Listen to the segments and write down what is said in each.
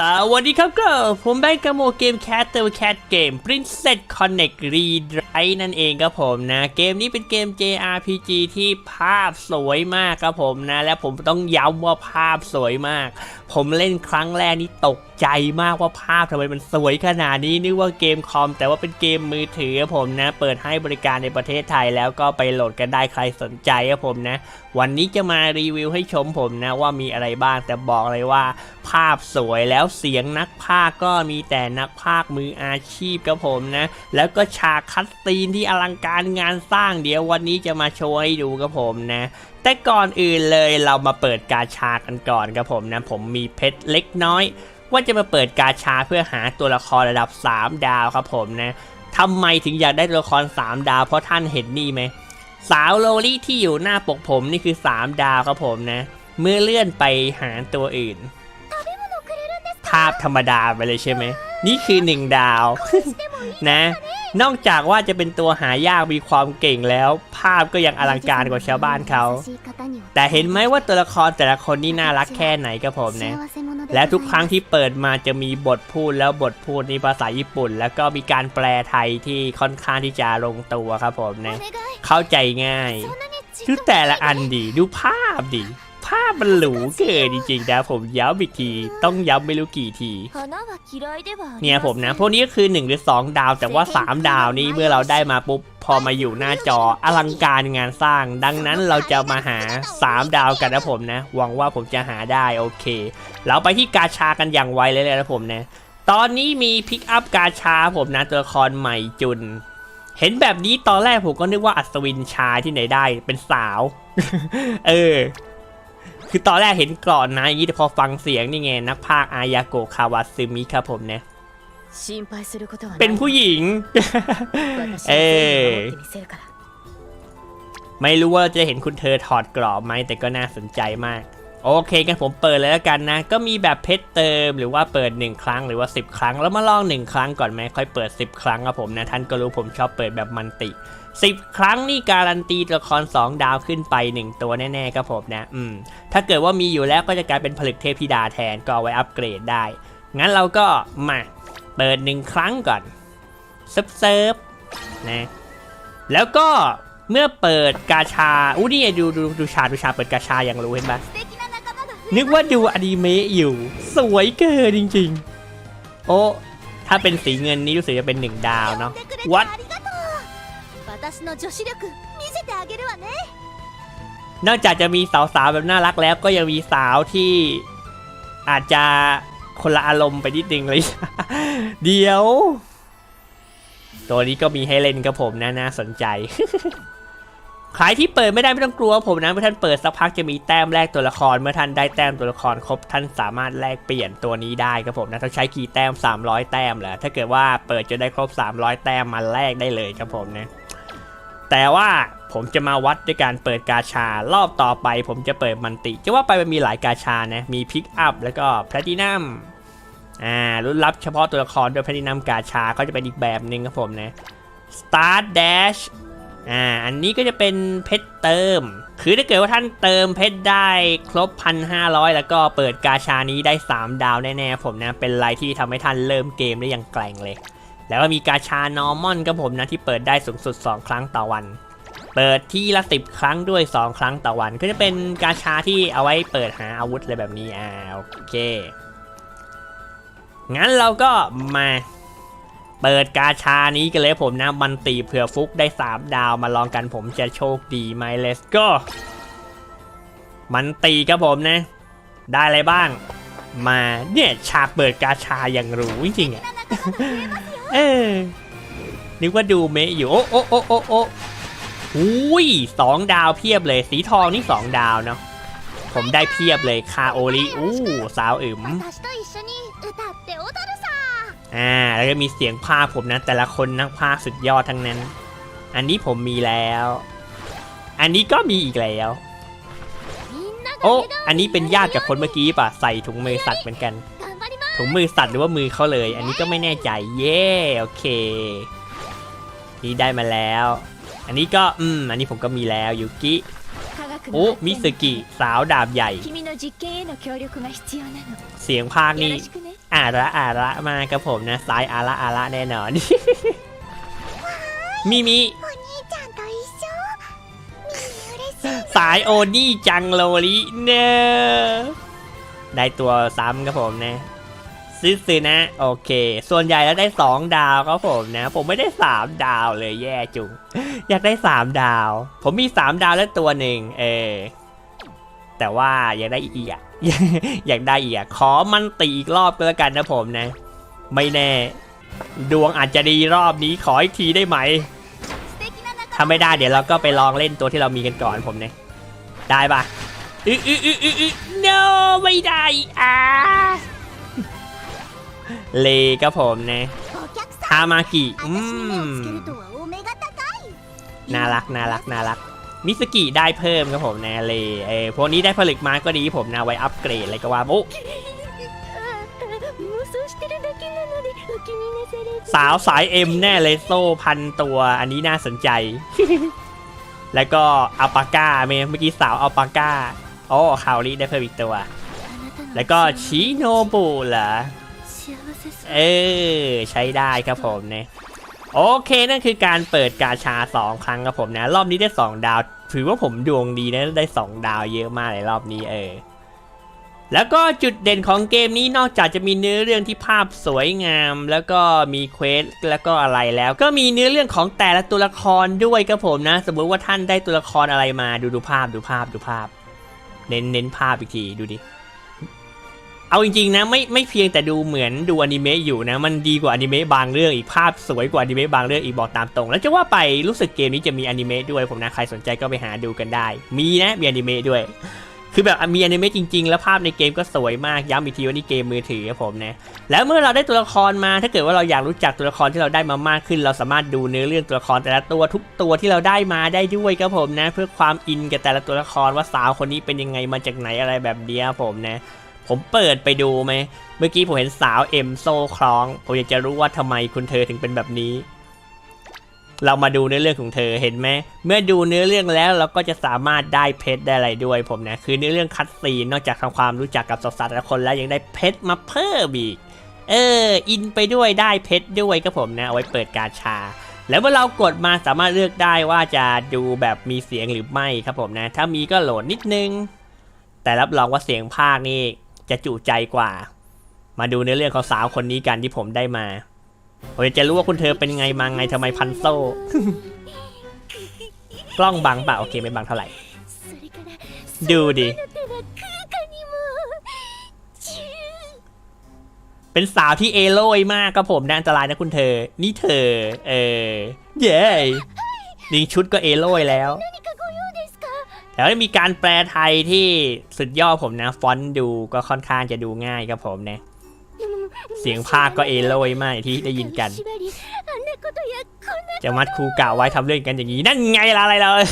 สวัสดีครับก็ผมแบงค์กโมเกมแคทเตอร์แคทเกม Princess Connect Redrive นั่นเองครับผมนะ เกมนี้เป็นเกม JRPG ที่ภาพสวยมากครับผมนะ และผมต้องย้ำว่าภาพสวยมาก ผมเล่นครั้งแรกนี่ตกใจมากว่าภาพทำไมมันสวยขนาดนี้นึกว่าเกมคอม แต่ว่าเป็นเกมมือถือผมนะ เปิดให้บริการในประเทศไทยแล้วก็ไปโหลดกันได้ใครสนใจครับผมนะ วันนี้จะมารีวิวให้ชมผมนะว่ามีอะไรบ้างแต่บอกเลยว่า ภาพสวยแล้วเสียงนักพากก็มีแต่นักพากมืออาชีพครับผมนะ แล้วก็ฉากคัดซีนที่อลังการงานสร้างเดี๋ยววันนี้จะมาโชว์ให้ดูครับผมนะแต่ก่อนอื่นเลยเรามาเปิดกาชากันก่อนครับผมนะ ผมมีเพชรเล็กน้อย ว่าจะมาเปิดกาชาเพื่อหาตัวละครระดับ 3 ดาวครับผมนะทำไมถึงอยากได้ตัวละคร 3 ดาว เพราะท่านเห็นนี่ไหมสาวโลลี่ที่อยู่หน้าปกผมนี่คือ 3 ดาวครับผมนะ เมื่อเลื่อนไปหาตัวอื่น ภาพธรรมดาไปเลยใช่ไหม นี่คือ 1 ดาว นะ นอกจากว่าจะเป็นตัวหายากมีความเก่งแล้ว ภาพก็ยังอลังการกว่าชาวบ้านเขา แต่เห็นไหมว่าตัวละครแต่ละคนนี่น่ารักแค่ไหนครับผมนะ และทุกครั้งที่เปิดมาจะมีบทพูดแล้วบทพูดในภาษาญี่ปุ่น แล้วก็มีการแปลไทยที่ค่อนข้างที่จะลงตัวครับผมนะเข้าใจง่ายดูแต่ละอันดีดูภาพดี ภาพมันหรูเกินจริงๆนะผมย้ำอีกที ต้องย้ำไม่รู้กี่ที เนี่ยผมนะ พวกนี้ก็คือ1หรือ 2 ดาว แต่ว่า 3 ดาวนี่เมื่อเราได้มาปุ๊บ พอมาอยู่หน้าจออลังการงานสร้าง ดังนั้นเราจะมาหา 3 ดาวกันนะผมนะ หวังว่าผมจะหาได้โอเค เราไปที่กาชากันอย่างไวเลยนะผมนะ ตอนนี้มีพิกอัพกาชาผมนะตัวละครใหม่จุนเห็นแบบนี้ตอนแรกผมก็นึกว่าอัศวินชาที่ไหนได้เป็นสาว เออ คือตอนแรกเห็นกรอนนะอย่างนี้แต่พอฟังเสียงนี่ไงนักพากย์อายาโกะคาวาซึมิครับผมนะเป็นผู้หญิง เออไม่รู้ว่าจะเห็นคุณเธอถอดกรอบไหมแต่ก็น่าสนใจมาก โอเคกันผมเปิดเลยแล้วกันนะ ก็มีแบบเพชรเติมหรือว่าเปิด 1 ครั้งหรือว่า 10 ครั้งแล้วมาลอง 1 ครั้งก่อนไหมค่อยเปิด 10 ครั้งครับผมนะ ท่านก็รู้ผมชอบเปิดแบบมันติ 10 ครั้งนี่การันตีตัวละคร 2 ดาวขึ้นไป 1 ตัวแน่ๆครับผมนะอืมถ้าเกิดว่ามีอยู่แล้วก็จะกลายเป็นผลึกเทพธิดาแทนก็เอาไว้อัปเกรดได้ งั้นเราก็มาเปิด1ครั้งก่อนเซิร์ฟเซิร์ฟนะแล้วก็เมื่อเปิดกาชาอู้นี่ไงดูดูดูชาดูชาเปิดกาชาอย่างรู้เห็นปะนึกว่าดูอนิเมะอยู่ สวยเกินจริง ๆ โอ้ถ้าเป็นสีเงินนี่รู้สึกจะเป็นหนึ่งดาวเนาะ What? นอกจากจะมีสาวๆแบบน่ารักแล้วก็ยังมีสาวที่อาจจะคนละอารมณ์ไปนิดนึงเลย เดี๋ยว ตัวนี้ก็มีให้เล่นกับผมนะน่าสนใจใครที่เปิดไม่ได้ไม่ต้องกลัวผมนะเมื่อท่านเปิดสักพักจะมีแต้มแลกตัวละคร เมื่อท่านได้แต้มตัวละครครบท่านสามารถแลกเปลี่ยนตัวนี้ได้ครับผมนะต้องใช้กี่แต้ม 300 แต้มแหละถ้าเกิดว่าเปิดจนได้ครบ 300 แต้มมาแลกได้เลยครับผมนะ แต่ว่าผมจะมาวัดด้วยการเปิดกาชารอบต่อไป ผมจะเปิดมันติ จะว่าไปมันมีหลายกาชานะมีพิกอัพแล้วก็แพลตินัมอ่ารุ่นรับเฉพาะตัวละครด้วยแพลตินัมกาชาก็จะเป็นอีกแบบหนึ่งครับผมนะ Start Dash อ่าอันนี้ก็จะเป็นเพชรเติม คือถ้าเกิดว่าท่านเติมเพชรได้ครบ 1,500 แล้วก็เปิดกาชานี้ได้ 3 ดาวแน่ๆผมนะ เป็นอะไรที่ทำให้ท่านเริ่มเกมได้อย่างแกร่งเลย แล้วก็มีกาชานอร์มอนกับผมนะที่เปิดได้สูงสุด 2 ครั้งต่อวัน เปิดที่ละ 10 ครั้งด้วย 2 ครั้งต่อวัน ก็จะเป็นกาชาที่เอาไว้เปิดหาอาวุธอะไรแบบนี้อ่าโอเคงั้นเราก็มาเปิดกาชานี้กันเลยผมนะมันตีเผื่อฟุกได้ 3 ดาวมาลองกันผมจะโชคดีไหม let's go มันตีครับผมนะ ได้อะไรบ้าง มาเนี่ยฉากเปิดกาชาอย่างหรู้จริงๆอะ เออ นึกว่าดูเมะอยู่ โอ้โอ้โอ้โอ้โอ้อุ้ยสองดาวเพียบเลย สีทองนี่สองดาวเนาะ ผมได้เพียบเลยคาโอริอู้สาวอึมอ่า แล้วก็มีเสียงภาคผมนะ แต่ละคนนักภาคสุดยอดทั้งนั้น อันนี้ผมมีแล้ว อันนี้ก็มีอีกแล้ว โอ้ อันนี้เป็นญาติกับคนเมื่อกี้ป่ะ ใส่ถุงมือสัตว์เหมือนกัน ถุงมือสัตว์หรือว่ามือเขาเลย อันนี้ก็ไม่แน่ใจ เย่โอเค นี่ได้มาแล้ว อันนี้ก็ อืม อันนี้ผมก็มีแล้วยูกิโอ้มิสกิ สาวดาบใหญ่ เสียงภาคนี่อาระอาระมากับผมนะสายอาระอาระแน่นอน มิมิสายโอนี่จังโลลิเนอได้ตัวซ้ำครับผมนะ ซิสซินะโอเค ส่วนใหญ่แล้วได้ 2 ดาวครับผมนะ ผมไม่ได้ 3 ดาวเลยแย่จุงอยากได้ 3 ดาว ผมมี 3 ดาวแล้วตัวหนึ่งเออแต่ว่าอยากได้อีกอยากได้อีกขอมันตีอีกรอบก็แล้วกันนะผมนะ ไม่แน่ ดวงอาจจะดีรอบนี้ขออีกทีได้ไหมถ้าไม่ได้เดี๋ยวเราก็ไปลองเล่นตัวที่เรามีกันก่อนผมเนี่ยได้ปะอืออืออืออือ no ไม่ได้อ่า เลครับผมนะฮามากิอืมน่ารักน่ารักน่ารักมิสกิได้เพิ่มครับผมนะเลเอ้พวกนี้ได้ผลึกมาก็ดีผมนะไว้อัปเกรดอะไรก็ว่าบุ๊สาวสายเอ็มแน่เลยโซ่พันตัวอันนี้น่าสนใจ แล้วก็อัปาก้าเมื่อกี้สาวอัปาก้าโอ้คาวลิได้เพิ่มอีกตัว แล้วก็ชิโนบุเหรอ เออใช้ได้ครับผมเนี่ยโอเคนั่นคือการเปิดกาชา 2 ครั้งครับผมนะ รอบนี้ได้ 2 ดาว ถือว่าผมดวงดีนะได้ 2 ดาวเยอะมากเลยรอบนี้เออแล้วก็จุดเด่นของเกมนี้นอกจากจะมีเนื้อเรื่องที่ภาพสวยงาม แล้วก็มีเควสแล้วก็อะไรแล้ว ก็มีเนื้อเรื่องของแต่ละตัวละครด้วยครับผมนะ สมมติว่าท่านได้ตัวละครอะไรมาดูดูภาพดูภาพดูภาพ เน้นเน้นภาพอีกทีดูดิ เอาจริงๆนะไม่ไม่เพียงแต่ดูเหมือนดูอนิเมะอยู่นะ มันดีกว่าอนิเมะบางเรื่องอีกภาพสวยกว่าอนิเมะบางเรื่องอีกบอกตามตรง แล้วจะว่าไปรู้สึกเกมนี้จะมีอนิเมะด้วยผมนะใครสนใจก็ไปหาดูกันได้ มีนะมีอนิเมะด้วย คือแบบมีอนิเมะจริงๆ แล้วภาพในเกมก็สวยมากย้ำอีกทีว่านี่เกมมือถือครับผมนะแล้วเมื่อเราได้ตัวละครมาถ้าเกิดว่าเราอยากรู้จักตัวละครที่เราได้มามากขึ้น เราสามารถดูเนื้อเรื่องตัวละครแต่ละตัวทุกตัวที่เราได้มาได้ด้วยครับผมนะ เพื่อความอินกับแต่ละตัวละครว่าสาวคนนี้เป็นยังไงมาจากไหนอะไรแบบเนี้ยครับผมนะ ผมเปิดไปดูไหม เมื่อกี้ผมเห็นสาวเอ็มโซ่คล้อง ผมอยากจะรู้ว่าทำไมคุณเธอถึงเป็นแบบนี้ เรามาดูเนื้อเรื่องของเธอเห็นไหม เมื่อดูเนื้อเรื่องแล้วเราก็จะสามารถได้เพชรได้อะไรด้วยผมนะ คือเนื้อเรื่องคัดซีนนอกจากทำความรู้จักกับสาวๆแต่ละคนแล้วยังได้เพชรมาเพิ่มอีก เออ อินไปด้วยได้เพชรด้วยครับผมนะ เอาไว้เปิดกาชาแล้วเมื่อเรากดมาสามารถเลือกได้ว่าจะดูแบบมีเสียงหรือไม่ครับผมนะ ถ้ามีก็โหลดนิดนึง แต่รับรองว่าเสียงภาคนี่ จะจุใจกว่า มาดูเนื้อเรื่องของสาวคนนี้กันที่ผมได้มาผมจะรู้ว่าคุณเธอเป็นไงมาไงทำไมพันโซ่ กล้องบังเปล่าโอเคไม่บังเท่าไหร่ ดูดิ เป็นสาวที่เอโลยมากครับผมน่าอันตรายนะคุณเธอ นี่เธอ เออ เย้ยิงชุดก็เอโลยแล้ว แล้วมีการแปลไทยที่สุดยอดผมนะ ฟอนต์ดูก็ค่อนข้างจะดูง่ายครับผมนะ เสียงภาคก็เอโลยมากที่ได้ยินกัน จะมัดครูกล่าวไว้ทำเรื่องกันอย่างนี้ นั่นไงล่ะอะไรเลย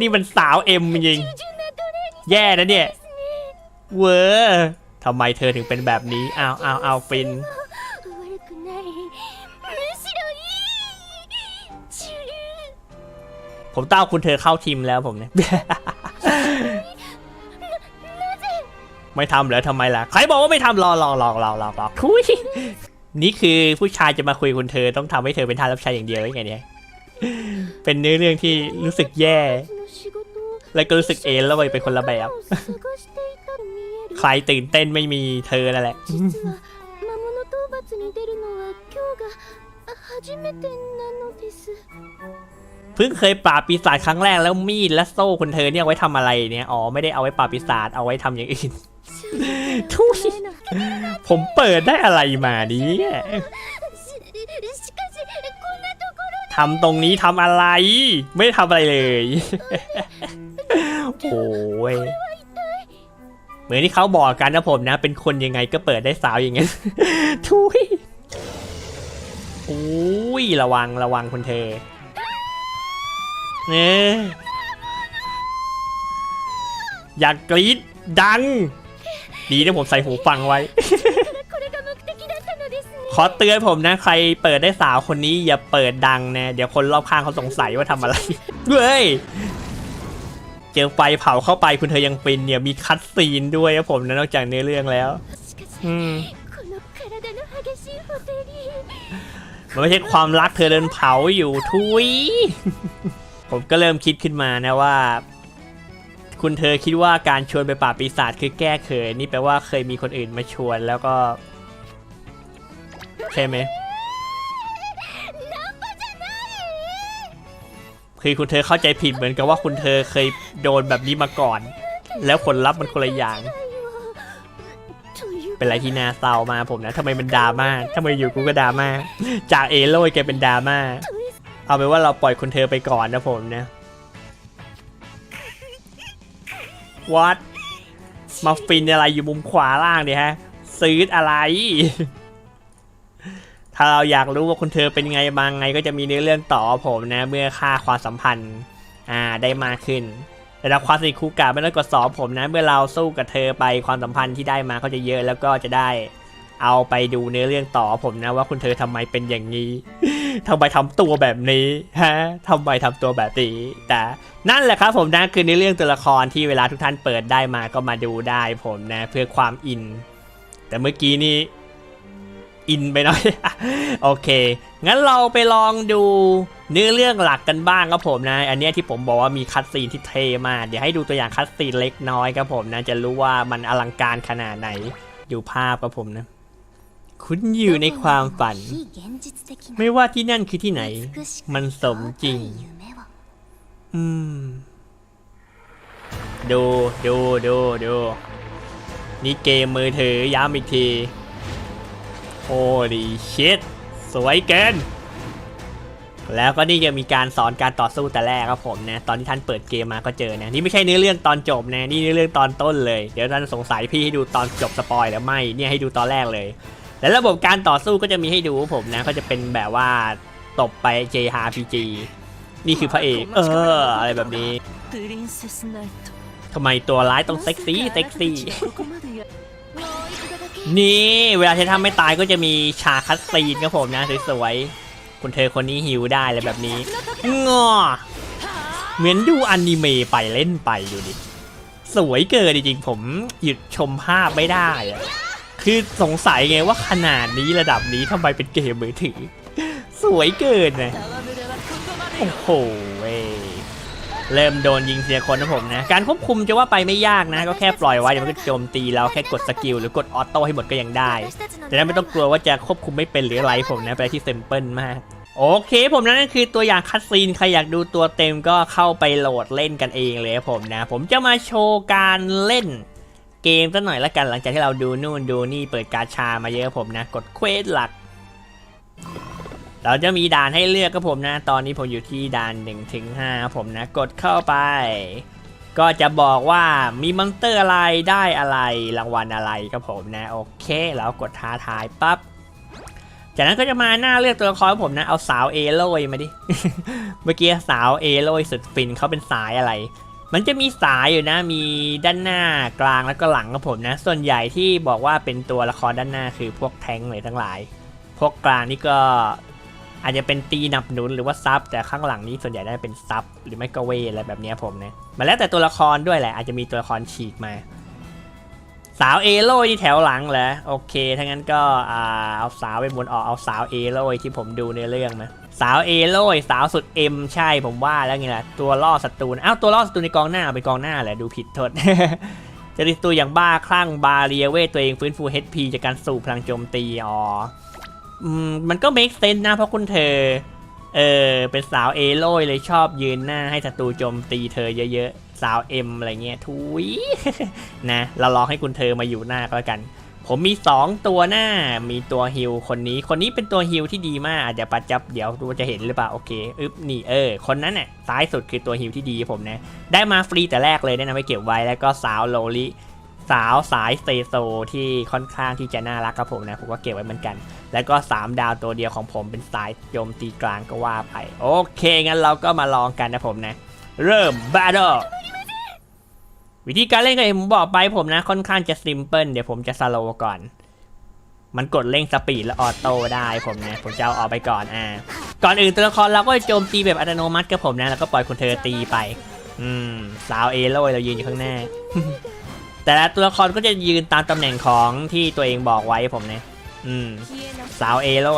นี่มันสาวเอ็มจริง แย่นะเนี่ย เวอร์ทำไมเธอถึงเป็นแบบนี้อ้าวอ้าวอ้าวฟิน ผมต้าคุณเธอเข้าทีมแล้วผมเนี่ย ไม่ทำเหรอทำไมล่ะ ใครบอกว่าไม่ทำรอรอรอรอรอรอทุยนี่คือผู้ชายจะมาคุยคุณเธอต้องทำให้เธอเป็นทาสรับใช้อย่างเดียวหรืไงเนี่ย เป็นเนื้อเรื่องที่รู้สึกแย่ แล้วก็รู้สึกเอนแล้วไปเป็นคนละแบบ ใครตื่นเต้นไม่มีเธอนั่นแหละ พิ่งเคยปราบปีศาจครั้งแรกแล้วมีดและโซ่คนเธอเนี่ยไว้ทำอะไรเนี่ยอ๋อไม่ได้เอาไว้ปราบปีศาจเอาไว้ทำอย่างอื่นทุยผมเปิดได้อะไรมานี้ทำตรงนี้ทำอะไร ไม่ทำอะไรเลยโอ้ยเหมือนที่เขาบอกกันนะผมนะ เป็นคนยังไงก็เปิดได้สาวอย่างงี้ทุยโอ้ยระวังระวังคนเธอ นี่อยากกรีดดัง ดีที่ผมใส่หูฟังไว้ ขอเตือนผมนะ ใครเปิดได้สาวคนนี้อย่าเปิดดังนะ เดี๋ยวคนรอบข้างเขาสงสัยว่าทำอะไรเฮ้ยเจอไฟเผาเข้าไปคุณเธอยังเป็นเนี่ยมีคัดซีนด้วยครับผมนะนอกจากเนื้อเรื่องแล้วมันไม่ใช่ความรักเธอเดินเผาอยู่ทุย ผมก็เริ่มคิดขึ้นมานะว่า คุณเธอคิดว่าการชวนไปป่าปีศาจคือแก้เขยนี่แปลว่าเคยมีคนอื่นมาชวนแล้วก็ใช่ไหมคือคุณเธอเข้าใจผิดเหมือนกับว่าคุณเธอเคยโดนแบบนี้มาก่อน แล้วผลลัพธ์มันคนละอย่าง เป็นอะไรที่นาเศร้ามาผมนะทำไมมันดราม่าทำไมอยู่กูก็ดราม่าจากเอโร่แกเป็นดราม่า เอาเป็นว่าเราปล่อยคุณเธอไปก่อนนะผมนะวัดมาฟินอะไรอยู่มุมขวาล่างเนี่ยฮะ ซื้ออะไร ถ้าเราอยากรู้ว่าคุณเธอเป็นไงบางไงก็จะมีเนื้อเรื่องต่อผมนะ เมื่อค่าความสัมพันธ์อ่าได้มากขึ้นระดับความสนิทคู่กาไม่ต้องกดสอบผมนะ เมื่อเราสู้กับเธอไปความสัมพันธ์ที่ได้มาก็จะเยอะแล้วก็จะได้เอาไปดูเนื้อเรื่องต่อผมนะว่าคุณเธอทำไมเป็นอย่างนี้ ทำไมทำตัวแบบนี้ฮะทำไมทำตัวแบบนี้แต่นั่นแหละครับผมนะคือในเรื่องตัวละครที่เวลาทุกท่านเปิดได้มาก็มาดูได้ผมนะเพื่อความอิน แต่เมื่อกี้นี่อินไปหน่อย โอเค งั้นเราไปลองดูเนื้อเรื่องหลักกันบ้างครับผมนะ อันนี้ที่ผมบอกว่ามีคัดซีนที่เทมากเดี๋ยวให้ดูตัวอย่างคัดซีนเล็กน้อยครับผมนะ จะรู้ว่ามันอลังการขนาดไหนดูภาพครับผมนะ คุณอยู่ในความฝัน ไม่ว่าที่นั่นคือที่ไหน มันสมจริง อืม ดูดูดูดูนี่เกมมือถือย้ำอีกที โอ้ดีเชิดสวยเกิน แล้วก็นี่จะมีการสอนการต่อสู้แต่แรกครับผมนะ ตอนที่ท่านเปิดเกมมาก็เจอนะ นี่ไม่ใช่เนื้อเรื่องตอนจบนะ นี่เนื้อเรื่องตอนต้นเลย เดี๋ยวท่านสงสัยพี่ให้ดูตอนจบสปอยแล้วไม่ เนี่ยให้ดูตอนแรกเลย และระบบการต่อสู้ก็จะมีให้ดูผมนะเขาจะเป็นแบบว่าตบไป JRPG นี่คือพระเอกเออ อะไรแบบนี้ทำไมตัวร้ายต้องเซ็กซี่เซ็กซี่นี่เวลาเธอทำไม่ตายก็จะมีฉากคัดซีนครับผมนะสวยๆคุณเธอคนนี้หิวได้อะไรแบบนี้งอเหมือนดูอนิเมะไปเล่นไปอยู่ดิสวยเกินจริงๆผมหยุดชมภาพไม่ได้อะ คือสงสัยไงว่าขนาดนี้ระดับนี้ทำไมเป็นเกมมือถือ สวยเกินนะโอ้โหเวยเริ่มโดนยิงเสียคนนะผมนะ การควบคุมจะว่าไปไม่ยากนะ ก็แค่ปล่อยไว้เดี๋ยวมันก็โจมตีแล้วแค่กดสกิลหรือกดออโต้ให้หมดก็ยังได้ แต่ไม่ต้องกลัวว่าจะควบคุมไม่เป็นหรืออะไรผมนะ ไปที่เซมเปิลมากโอเคผมนั่นคือตัวอย่างคัตซีน ใครอยากดูตัวเต็มก็เข้าไปโหลดเล่นกันเองเลยผมนะ ผมจะมาโชว์การเล่น เกมสักหน่อยละกันหลังจากที่เราดูนู่นดูนี่เปิดกาชามาเยอะผมนะ กดเควสหลัก เราจะมีด่านให้เลือกครับผมนะ ตอนนี้ผมอยู่ที่ด่าน1ถึง5ครับผมนะ กดเข้าไป ก็จะบอกว่ามีมอนเตอร์อะไรได้อะไรรางวัลอะไรครับผมนะ โอเคแล้วกดท้าทายปั๊บจากนั้นก็จะมาหน้าเลือกตัวละครผมนะ เอาสาวเอโรยมาดิ เมื่อกี้สาวเอโรยสุดฟินเขาเป็นสายอะไร มันจะมีสายอยู่นะ มีด้านหน้ากลางแล้วก็หลังครับผมนะ ส่วนใหญ่ที่บอกว่าเป็นตัวละครด้านหน้าคือพวกแทงเลยทั้งหลาย พวกกลางนี่ก็อาจจะเป็นตีนับหนุนหรือว่าซับแต่ข้างหลังนี้ส่วนใหญ่ได้เป็นซับหรือไม่ก็เวอะไรแบบนี้ผมนะมันแล้วแต่ตัวละครด้วยแหละอาจจะมีตัวละครฉีกมา สาวเอโร่ที่แถวหลังเหรอโอเคถ้างั้นก็อเอาสาวไปบนออกเอาสาวเอโร่ที่ผมดูในเรื่องมา สาวเอโร่สาวสุดเอ็มใช่ผมว่าแล้วไงล่ะตัวล่อศัตรูอ้าวตัวล่อศัตรูในกองหน้าเอาไปกองหน้าแหละดูผิดโทษจะติดตัวอย่างบ้าคลั่งบาเรียเวทตัวเองฟื้นฟู HP จากการสูบพลังโจมตีอ๋อืมมันก็ make sense นะเพราะคุณเธอ เออเป็นสาวเอโร่เลยชอบยืนหน้าให้ศัตรูโจมตีเธอเยอะๆสาวเอ็มอะไรเงี้ยทุยนะเราลองให้คุณเธอมาอยู่หน้าก็แล้วกัน ผมมี 2 ตัวหน้า มีตัวฮิลคนนี้ คนนี้เป็นตัวฮิลที่ดีมากอาจจะประจับเดี๋ยวดูจะเห็นหรือเปล่าโอเคอึบนี่เออ คนนั้นน่ะซ้ายสุดคือตัวฮิลที่ดีผมนะ ได้มาฟรีแต่แรกเลยแนะนำไว้เก็บไว้แล้วก็สาวโลลิสาวสายเซโซที่ค่อนข้างที่จะน่ารักครับผมนะ ผมก็เก็บไว้เหมือนกัน แล้วก็ 3 ดาวตัวเดียวของผมเป็นสายโจมตีกลางก็ว่าไป โอเคงั้นเราก็มาลองกันนะผมนะ เริ่ม Battle วิธีการเล่นก็อย่างผมบอกไปผมนะค่อนข้างจะซิมเพิลเดี๋ยวผมจะสโลว์ก่อน มันกดเร่งสปีดและออโต้ได้ผมนะ ผมจะเอาออกไปก่อนอ่าก่อนอื่นตัวละครเราก็โจมตีแบบอัตโนมัติกับผมนะ แล้วก็ปล่อยคุณเธอตีไป อืมสาวเอโร่เรายืนอยู่ข้างหน้า แต่ละตัวละครก็จะยืนตามตำแหน่งของที่ตัวเองบอกไว้ผมเนี่ยอืมสาวเอโร่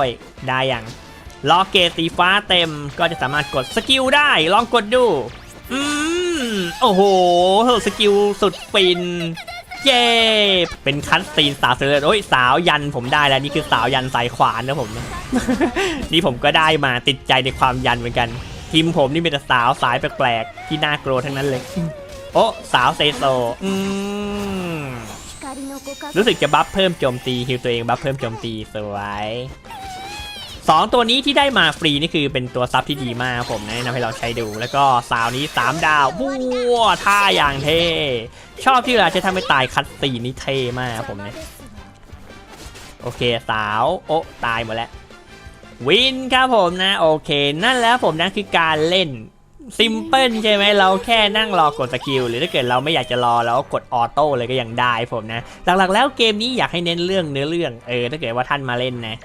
ได้อย่างล็อกเกตสีฟ้าเต็มก็จะสามารถกดสกิลได้ ลองกดดู อืม โอ้โหสกิลสุดฟิน เย้เป็นคัตซีนสาวเสือโอ้ยสาวยันผมได้แล้วนี่คือสาวยันสายขวานนะผม นี่ผมก็ได้มาติดใจในความยันเหมือนกัน ทีมผมนี่เป็นสาวสายแปลกๆที่น่ากลัวทั้งนั้นเลย โอ้สาวเซโซรู้สึกจะบัฟเพิ่มโจมตีฮิวตัวเองบัฟเพิ่มโจมตีสวย สองตัวนี้ที่ได้มาฟรีนี่คือเป็นตัวซับที่ดีมากผมแนะนำให้เราใช้ดู แล้วก็สาวนี้ 3 ดาวบัวท่าอย่างเท่ ชอบที่เวลาใช้ทำให้ตายคัดตีนี่เท่มากผมเนี่ยโอเคสาว โอ้ตายหมดแล้ว วินครับผมนะ โอเค นั่นแล้วผมนะคือการเล่นซิมเพิลใช่ไหมเราแค่นั่งรอกดสกิล หรือถ้าเกิดเราไม่อยากจะรอเราก็กดออโต้เลยก็ยังได้ผมนะ หลักๆแล้วเกมนี้อยากให้เน้นเรื่องเนื้อเรื่องเออถ้าเกิดว่าท่านมาเล่นนะ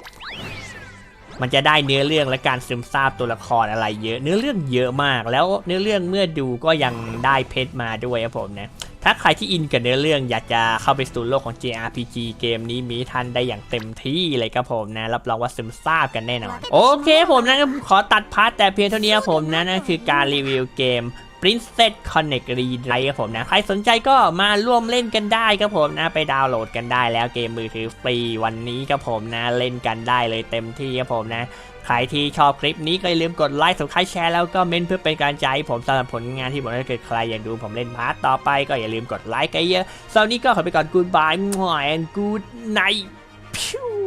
มันจะได้เนื้อเรื่องและการซึมซาบตัวละครอะไรเยอะ เนื้อเรื่องเยอะมาก แล้วเนื้อเรื่องเมื่อดูก็ยังได้เพชรมาด้วยครับผมนะถ้าใครที่อินกับเนื้อเรื่องอยากจะเข้าไปสู่โลกของ JRPG เกมนี้มีท่านได้อย่างเต็มที่เลยครับผมนะ รับรองว่าซึมซาบกันแน่นอน โอเคผมนะขอตัดพาร์ทแต่เพียงเท่านี้ครับผมนะนั่นคือการรีวิวเกม Princess Connect Redrive ครับผมนะ ใครสนใจก็มาร่วมเล่นกันได้ครับผมนะ ไปดาวน์โหลดกันได้แล้วเกมมือถือฟรีวันนี้ครับผมนะ เล่นกันได้เลยเต็มที่ครับผมนะ ใครที่ชอบคลิปนี้ก็อย่าลืมกดไลค์ subscribe แชร์แล้วก็เมนเพื่อเป็นการใจให้ผมสำหรับผลงานที่ผมถ้าเกิดใครอยากดูผมเล่นพาร์ทต่อไปก็อย่าลืมกดไลค์กันเยอะสำหรับนี้ก็ขอไปก่อน goodbye and good night พิว